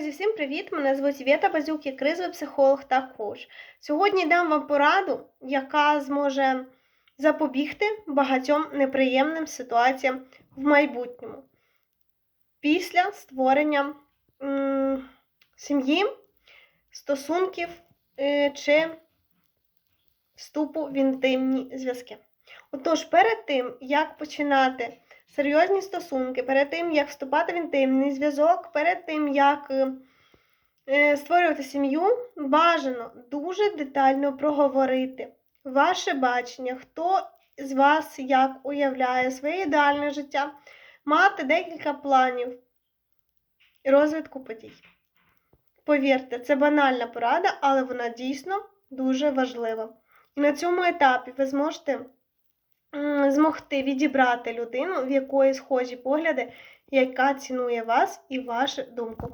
Друзі, всім привіт! Мене звуть Вєта Базюк, я кризовий психолог та коуч. Сьогодні дам вам пораду, яка зможе запобігти багатьом неприємним ситуаціям в майбутньому після створення сім'ї, стосунків е, чи вступу в інтимні зв'язки. Отож, перед тим, як починати серйозні стосунки, перед тим, як вступати в інтимний зв'язок, перед тим, як е, е, створювати сім'ю, бажано дуже детально проговорити ваше бачення, хто з вас як уявляє своє ідеальне життя, мати декілька планів розвитку подій. Повірте, це банальна порада, але вона дійсно дуже важлива. І на цьому етапі ви зможете змогти відібрати людину, в якої схожі погляди, яка цінує вас і вашу думку.